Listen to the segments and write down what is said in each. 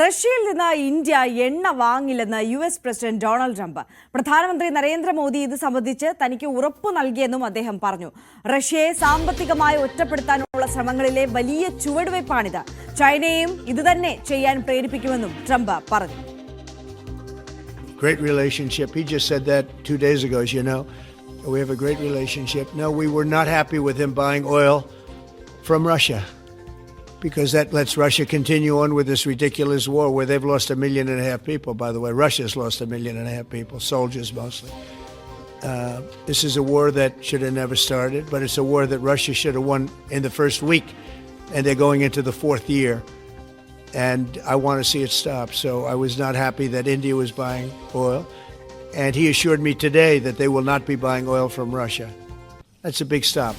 റഷ്യയിൽ നിന്ന് ഇന്ത്യ എണ്ണ വാങ്ങില്ലെന്ന് U S president Donald Trump പ്രധാനമന്ത്രി നരേന്ദ്രമോദി ഇത് സംബന്ധിച്ച് തനിക്ക് ഉറപ്പ് നൽകിയെന്നും അദ്ദേഹം പറഞ്ഞു റഷ്യയെ സാമ്പത്തികമായി ഒറ്റപ്പെടുത്താനുള്ള ശ്രമങ്ങളിലെ വലിയ ചുവടുവയ്പ്പാണിത് ചൈനയും ഇതുതന്നെ ചെയ്യാൻ പ്രേരിപ്പിക്കുമെന്നും ട്രംപ് പറഞ്ഞു great relationship. He just said that two days ago, as you know. We have a great relationship. No, we were not happy with him buying oil from Russia because that lets Russia continue on with this ridiculous war where they've lost a million and a half people, by the way. Russia's lost a million and a half people, soldiers mostly. Uh, this is a war that should have never started, but it's a war that Russia should have won in the first week, and they're going into the fourth year and I want to see it stop. So I was not happy that India was buying oil. And he assured me today that they will not be buying oil from Russia. That's a big stop.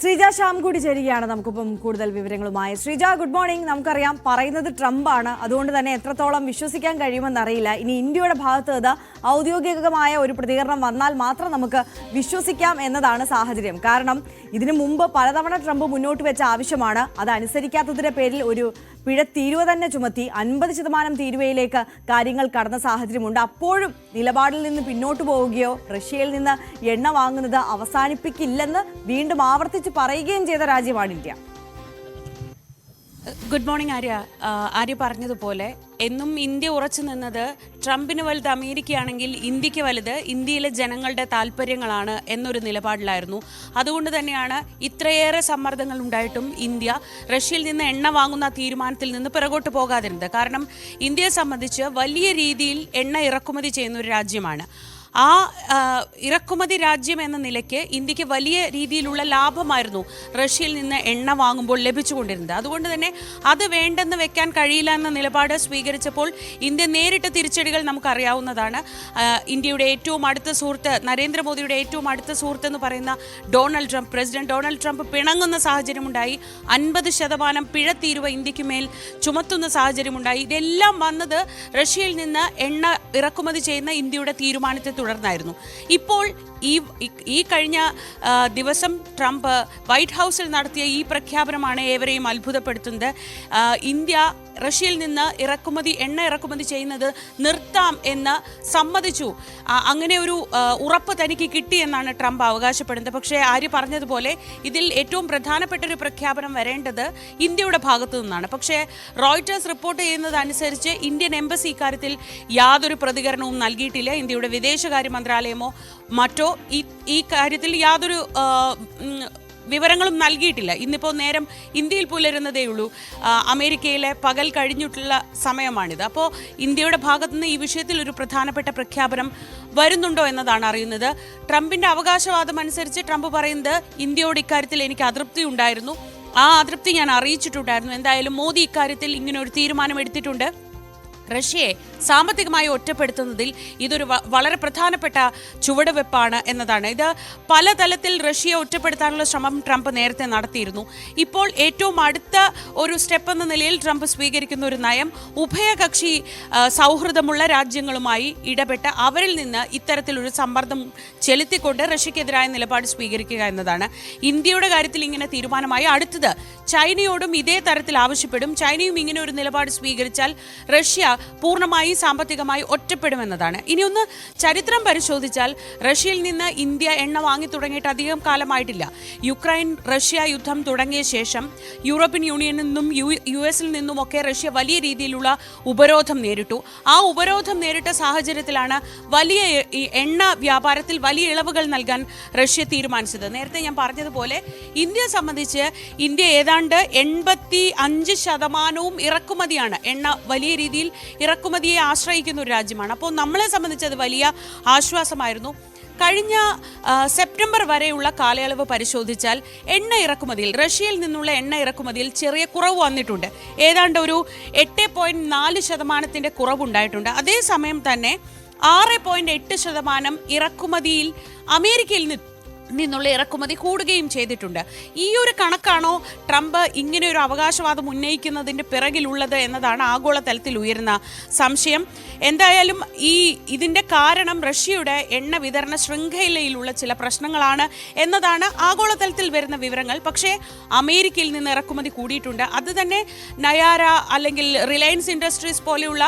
Sreeja Shyam കൂടി ചേരുകയാണ് നമുക്കിപ്പം കൂടുതൽ വിവരങ്ങളുമായി. Sreeja good morning നമുക്കറിയാം പറയുന്നത് Trump ആണ് അതുകൊണ്ട് തന്നെ എത്രത്തോളം വിശ്വസിക്കാൻ കഴിയുമെന്ന് അറിയില്ല ഇനി ഇന്ത്യയുടെ ഭാഗത്ത് ഇത് ഔദ്യോഗികമായ ഒരു പ്രതികരണം വന്നാൽ മാത്രം നമുക്ക് വിശ്വസിക്കാം എന്നതാണ് സാഹചര്യം. കാരണം ഇതിനു മുമ്പ് പലതവണ ട്രംപ് മുന്നോട്ട് വെച്ച ആവശ്യമാണ്. അത് അനുസരിക്കാത്തതിന്റെ പേരിൽ ഒരു പിഴ തീരുവ തന്നെ ചുമത്തി അൻപത് ശതമാനം തീരുവയിലേക്ക് കാര്യങ്ങൾ കടന്ന സാഹചര്യമുണ്ട്. അപ്പോഴും നിലപാടിൽ നിന്ന് പിന്നോട്ട് പോവുകയോ റഷ്യയിൽ നിന്ന് എണ്ണ വാങ്ങുന്നത് അവസാനിപ്പിക്കില്ലെന്ന് വീണ്ടും ആവർത്തിച്ച് പറയുകയും ചെയ്ത രാജ്യമാണ് India. Good morning Arya. Arya പറഞ്ഞതുപോലെ എന്നും ഇന്ത്യ ഉറച്ചു നിന്നത് ട്രംപിന് വലുത് അമേരിക്കയാണെങ്കിൽ ഇന്ത്യയ്ക്ക് വലുത് ഇന്ത്യയിലെ ജനങ്ങളുടെ താല്പര്യങ്ങളാണ് എന്നൊരു നിലപാടിലായിരുന്നു. അതുകൊണ്ട് തന്നെയാണ് ഇത്രയേറെ സമ്മർദ്ദങ്ങൾ ഉണ്ടായിട്ടും ഇന്ത്യ റഷ്യയിൽ നിന്ന് എണ്ണ വാങ്ങുന്ന തീരുമാനത്തിൽ നിന്ന് പിറകോട്ട് പോകാതിരുന്നത്. കാരണം ഇന്ത്യയെ സംബന്ധിച്ച് വലിയ രീതിയിൽ എണ്ണ ഇറക്കുമതി ചെയ്യുന്ന ഒരു രാജ്യമാണ്. ആ ഇറക്കുമതി രാജ്യം എന്ന നിലയ്ക്ക് ഇന്ത്യയ്ക്ക് വലിയ രീതിയിലുള്ള ലാഭമായിരുന്നു റഷ്യയിൽ നിന്ന് എണ്ണ വാങ്ങുമ്പോൾ ലഭിച്ചുകൊണ്ടിരുന്നത്. അതുകൊണ്ട് തന്നെ അത് വേണ്ടെന്ന് വെക്കാൻ കഴിയില്ല എന്ന നിലപാട് സ്വീകരിച്ചപ്പോൾ ഇന്ത്യ നേരിട്ട തിരിച്ചടികൾ നമുക്കറിയാവുന്നതാണ്. ഇന്ത്യയുടെ ഏറ്റവും അടുത്ത സുഹൃത്ത് നരേന്ദ്രമോദിയുടെ ഏറ്റവും അടുത്ത സുഹൃത്ത് എന്ന് പറയുന്ന Donald Trump president Donald Trump പിണങ്ങുന്ന സാഹചര്യമുണ്ടായി. അൻപത് ശതമാനം പിഴ തീരുവ ഇന്ത്യയ്ക്ക് മേൽ ചുമത്തുന്ന സാഹചര്യമുണ്ടായി. ഇതെല്ലാം വന്നത് റഷ്യയിൽ നിന്ന് എണ്ണ ഇറക്കുമതി ചെയ്യുന്ന ഇന്ത്യയുടെ തീരുമാനത്തെ തുടർന്നായിരുന്നു. ഇപ്പോൾ ഈ ഈ കഴിഞ്ഞ ദിവസം ട്രംപ് വൈറ്റ് ഹൗസിൽ നടത്തിയ ഈ പ്രഖ്യാപനമാണ് ഏവരെയും അത്ഭുതപ്പെടുത്തുന്നത്. ഇന്ത്യ റഷ്യയിൽ നിന്ന് ഇറക്കുമതി എണ്ണ ഇറക്കുമതി ചെയ്യുന്നത് നിർത്താം എന്ന് സമ്മതിച്ചു. അങ്ങനെ ഒരു ഉറപ്പ് തനിക്ക് കിട്ടി എന്നാണ് ട്രംപ് അവകാശപ്പെടുന്നത്. പക്ഷേ ആര്യ പറഞ്ഞതുപോലെ ഇതിൽ ഏറ്റവും പ്രധാനപ്പെട്ട ഒരു പ്രഖ്യാപനം വരേണ്ടത് ഇന്ത്യയുടെ ഭാഗത്തു നിന്നാണ്. പക്ഷേ റോയിറ്റേഴ്സ് റിപ്പോർട്ട് ചെയ്യുന്നതനുസരിച്ച് ഇന്ത്യൻ എംബസി ഇക്കാര്യത്തിൽ യാതൊരു പ്രതികരണവും നൽകിയിട്ടില്ല. ഇന്ത്യയുടെ വിദേശകാര്യ മന്ത്രാലയമോ മറ്റോ ഈ ഈ കാര്യത്തിൽ യാതൊരു വിവരങ്ങളും നൽകിയിട്ടില്ല. ഇന്നിപ്പോൾ നേരം ഇന്ത്യയിൽ പുലരുന്നതേ ഉള്ളൂ. അമേരിക്കയിലെ പകൽ കഴിഞ്ഞിട്ടുള്ള സമയമാണിത്. അപ്പോൾ ഇന്ത്യയുടെ ഭാഗത്തുനിന്ന് ഈ വിഷയത്തിൽ ഒരു പ്രധാനപ്പെട്ട പ്രഖ്യാപനം വരുന്നുണ്ടോ എന്നതാണ് അറിയുന്നത്. ട്രംപിന്റെ അവകാശവാദം അനുസരിച്ച് ട്രംപ് പറയുന്നത് ഇന്ത്യയോട് ഇക്കാര്യത്തിൽ എനിക്ക് അതൃപ്തി ഉണ്ടായിരുന്നു. ആ അതൃപ്തി ഞാൻ അറിയിച്ചിട്ടുണ്ടായിരുന്നു. എന്തായാലും മോദി ഇക്കാര്യത്തിൽ ഇങ്ങനെ ഒരു തീരുമാനം എടുത്തിട്ടുണ്ട്. റഷ്യയെ സാമ്പത്തികമായി ഒറ്റപ്പെടുത്തുന്നതിൽ ഇതൊരു വളരെ പ്രധാനപ്പെട്ട ചുവടുവെപ്പാണ് എന്നതാണ്. ഇത് പലതലത്തിൽ റഷ്യയെ ഒറ്റപ്പെടുത്താനുള്ള ശ്രമം ട്രംപ് നേരത്തെ നടത്തിയിരുന്നു. ഇപ്പോൾ ഏറ്റവും അടുത്ത ഒരു സ്റ്റെപ്പ് എന്ന നിലയിൽ ട്രംപ് സ്വീകരിക്കുന്ന ഒരു നയം ഉഭയകക്ഷി സൗഹൃദമുള്ള രാജ്യങ്ങളുമായി ഇടപെട്ട് അവരിൽ നിന്ന് ഇത്തരത്തിലൊരു സമ്മർദ്ദം ചെലുത്തിക്കൊണ്ട് റഷ്യക്കെതിരായ നിലപാട് സ്വീകരിക്കുക എന്നതാണ്. ഇന്ത്യയുടെ കാര്യത്തിൽ ഇങ്ങനെ തീരുമാനമായി അടുത്തത് ചൈനയോടും ഇതേ തരത്തിൽ ആവശ്യപ്പെടും. ചൈനയും ഇങ്ങനെ ഒരു നിലപാട് സ്വീകരിച്ചാൽ റഷ്യ പൂർണമായി സാമ്പത്തികമായി ഒറ്റപ്പെടുമെന്നതാണ്. ഇനി ഒന്ന് ചരിത്രം പരിശോധിച്ചാൽ റഷ്യയിൽ നിന്ന് ഇന്ത്യ എണ്ണ വാങ്ങി തുടങ്ങിയിട്ട് അധികം കാലമായിട്ടില്ല. യുക്രൈൻ റഷ്യ യുദ്ധം തുടങ്ങിയ ശേഷം യൂറോപ്യൻ യൂണിയനിൽ നിന്നും യു യു എസിൽ നിന്നുമൊക്കെ റഷ്യ വലിയ രീതിയിലുള്ള ഉപരോധം നേരിട്ടു. ആ ഉപരോധം നേരിട്ട സാഹചര്യത്തിലാണ് വലിയ എണ്ണ വ്യാപാരത്തിൽ വലിയ ഇളവുകൾ നൽകാൻ റഷ്യ തീരുമാനിച്ചത്. നേരത്തെ ഞാൻ പറഞ്ഞതുപോലെ ഇന്ത്യ സംബന്ധിച്ച് ഇന്ത്യ ഏതാണ്ട് എൺപത്തി അഞ്ച് ശതമാനവും ഇറക്കുമതിയാണ്. എണ്ണ വലിയ രീതിയിൽ ഇറക്കുമതിയെ ആശ്രയിക്കുന്ന ഒരു രാജ്യമാണ്. അപ്പോൾ നമ്മളെ സംബന്ധിച്ച് അത് വലിയ ആശ്വാസമായിരുന്നു. കഴിഞ്ഞ സെപ്റ്റംബർ വരെയുള്ള കാലയളവ് പരിശോധിച്ചാൽ എണ്ണ ഇറക്കുമതിയിൽ റഷ്യയിൽ നിന്നുള്ള എണ്ണ ഇറക്കുമതിയിൽ ചെറിയ കുറവ് വന്നിട്ടുണ്ട്. ഏതാണ്ട് ഒരു എട്ട് പോയിന്റ് നാല് ശതമാനത്തിന്റെ കുറവുണ്ടായിട്ടുണ്ട്. അതേസമയം തന്നെ ആറ് പോയിന്റ് എട്ട് ശതമാനം ഇറക്കുമതിയിൽ അമേരിക്കയിൽ നിന്ന് നിന്നുള്ള ഇറക്കുമതി കൂടുകയും ചെയ്തിട്ടുണ്ട്. ഈ ഒരു കണക്കാണോ ട്രംപ് ഇങ്ങനെ ഒരു അവകാശവാദം ഉന്നയിക്കുന്നതിന്റെ പിറകിലുള്ളത് എന്നതാണ് ആഗോളതലത്തിൽ ഉയരുന്ന സംശയം. എന്തായാലും ഈ ഇതിന്റെ കാരണം റഷ്യയുടെ എണ്ണ വിതരണ ശൃംഖലയിലുള്ള ചില പ്രശ്നങ്ങളാണ് എന്നതാണ് ആഗോളതലത്തിൽ വരുന്ന വിവരങ്ങൾ. പക്ഷേ അമേരിക്കയിൽ നിന്ന് ഇറക്കുമതി കൂടിയിട്ടുണ്ട്. അത് തന്നെ നയാര അല്ലെങ്കിൽ റിലയൻസ് ഇൻഡസ്ട്രീസ് പോലെയുള്ള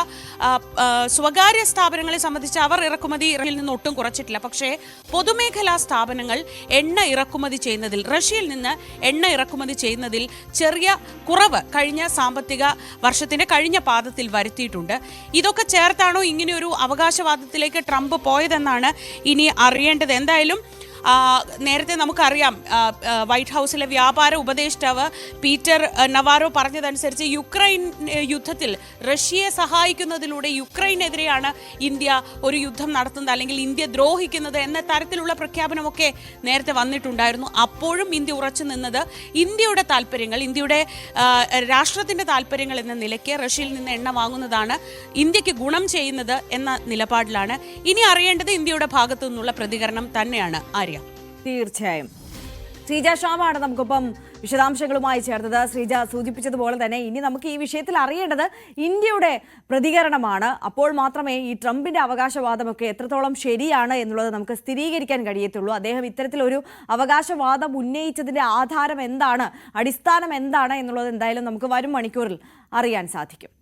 സ്വകാര്യ സ്ഥാപനങ്ങളെ സംബന്ധിച്ച് അവർ ഇറക്കുമതി ഇറക്കിൽ നിന്ന് ഒട്ടും കുറച്ചിട്ടില്ല. പക്ഷേ പൊതുമേഖലാ സ്ഥാപനങ്ങൾ എണ്ണ ഇറക്കുമതി ചെയ്യുന്നതിൽ റഷ്യയിൽ നിന്ന് എണ്ണ ഇറക്കുമതി ചെയ്യുന്നതിൽ ചെറിയ കുറവ് കഴിഞ്ഞ സാമ്പത്തിക വർഷത്തിന്റെ കഴിഞ്ഞ പാദത്തിൽ വരുത്തിയിട്ടുണ്ട്. ഇതൊക്കെ ചേർത്താണോ ഇങ്ങനെയൊരു അവകാശവാദത്തിലേക്ക് ട്രംപ് പോയതെന്നാണ് ഇനി അറിയേണ്ടത്. എന്തായാലും നേരത്തെ നമുക്കറിയാം വൈറ്റ് ഹൗസിലെ വ്യാപാര ഉപദേഷ്ടാവ് പീറ്റർ നവാറോ പറഞ്ഞതനുസരിച്ച് യുക്രൈൻ യുദ്ധത്തിൽ റഷ്യയെ സഹായിക്കുന്നതിലൂടെ യുക്രൈനെതിരെയാണ് ഇന്ത്യ ഒരു യുദ്ധം നടത്തുന്നത് അല്ലെങ്കിൽ ഇന്ത്യ ദ്രോഹിക്കുന്നത് എന്ന തരത്തിലുള്ള പ്രഖ്യാപനമൊക്കെ നേരത്തെ വന്നിട്ടുണ്ടായിരുന്നു. അപ്പോഴും ഇന്ത്യ ഉറച്ചു നിന്നത് ഇന്ത്യയുടെ താല്പര്യങ്ങൾ ഇന്ത്യയുടെ രാഷ്ട്രത്തിന്റെ താല്പര്യങ്ങൾ എന്ന നിലയ്ക്ക് റഷ്യയിൽ നിന്ന് എണ്ണ വാങ്ങുന്നതാണ് ഇന്ത്യയ്ക്ക് ഗുണം ചെയ്യുന്നത് എന്ന നിലപാടിലാണ്. ഇനി അറിയേണ്ടത് ഇന്ത്യയുടെ ഭാഗത്തു നിന്നുള്ള പ്രതികരണം തന്നെയാണ്. ആര്യ തീർച്ചയായും. ശ്രീജ ഷാമാണ് നമുക്കിപ്പം വിശദാംശങ്ങളുമായി ചേർത്തത്. ശ്രീജ സൂചിപ്പിച്ചതുപോലെ തന്നെ ഇനി നമുക്ക് ഈ വിഷയത്തിൽ അറിയേണ്ടത് ഇന്ത്യയുടെ പ്രതികരണമാണ്. അപ്പോൾ മാത്രമേ ഈ ട്രംപിന്റെ അവകാശവാദമൊക്കെ എത്രത്തോളം ശരിയാണ് എന്നുള്ളത് നമുക്ക് സ്ഥിരീകരിക്കാൻ കഴിയത്തുള്ളൂ. അദ്ദേഹം ഇത്തരത്തിലൊരു അവകാശവാദം ഉന്നയിച്ചതിന്റെ ആധാരം എന്താണ്? അടിസ്ഥാനം എന്താണ് എന്നുള്ളത് എന്തായാലും നമുക്ക് വരും മണിക്കൂറിൽ അറിയാൻ സാധിക്കും.